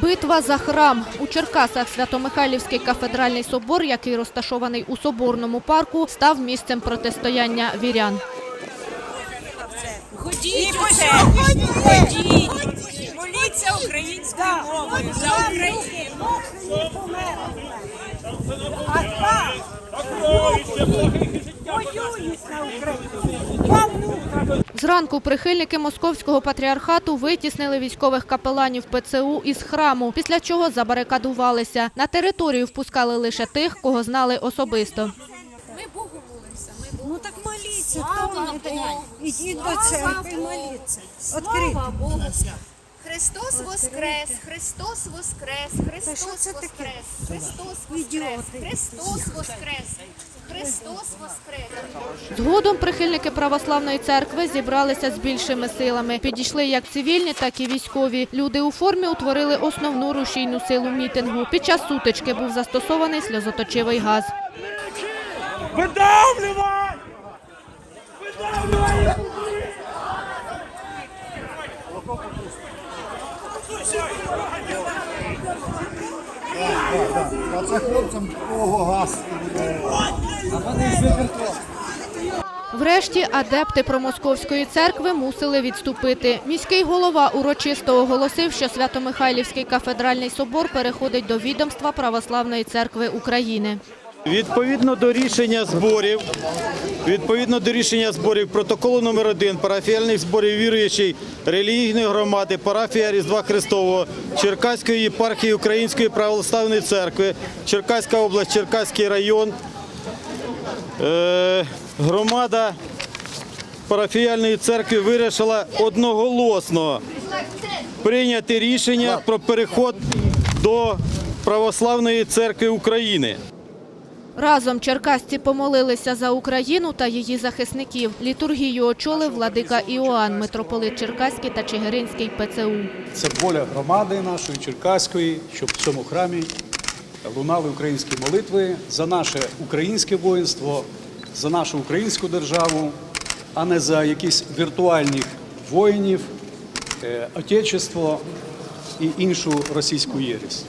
Битва за храм. У Черкасах Свято-Михайлівський кафедральний собор, який розташований у Соборному парку, став місцем протистояння вірян. Ходіть церкву, ходіть, моліться українською мовою за Україну. Воюють на Україні. Зранку прихильники московського патріархату витіснили військових капеланів ПЦУ із храму, після чого забарикадувалися. На територію впускали лише тих, кого знали особисто. Ну так моліться, хто не дає. Ідіть до церкви моліться. Слава Богу! Христос Воскрес! Христос Воскрес! Христос? Воскрес! Христос Воскрес! Христос Воскрес! Христос Воскрес! Згодом прихильники православної церкви зібралися з більшими силами. Підійшли як цивільні, так і військові. Люди у формі утворили основну рушійну силу мітингу. Під час сутички був застосований сльозоточивий газ. Видавлювай! Видавлювай! А це хлопцям кого газ. Врешті адепти промосковської церкви мусили відступити. Міський голова урочисто оголосив, що Свято-Михайлівський кафедральний собор переходить до відомства Православної церкви України. Відповідно до рішення зборів, відповідно до рішення зборів протоколу номер 1 парафіальних зборів віруючої релігійної громади парафія Різдва Христового Черкаської єпархії Української православної церкви, Черкаська область, Черкаський район, е, громада парафіальної церкви вирішила одноголосно прийняти рішення про переход до православної церкви України. Разом черкасці помолилися за Україну та її захисників. Літургію очолив владика Іоанн, митрополит Черкаський та Чигиринський ПЦУ. Це воля громади нашої Черкаської, щоб в цьому храмі лунали українські молитви за наше українське воїнство, за нашу українську державу, а не за якісь віртуальних воїнів, е, отечество і іншу російську єресь.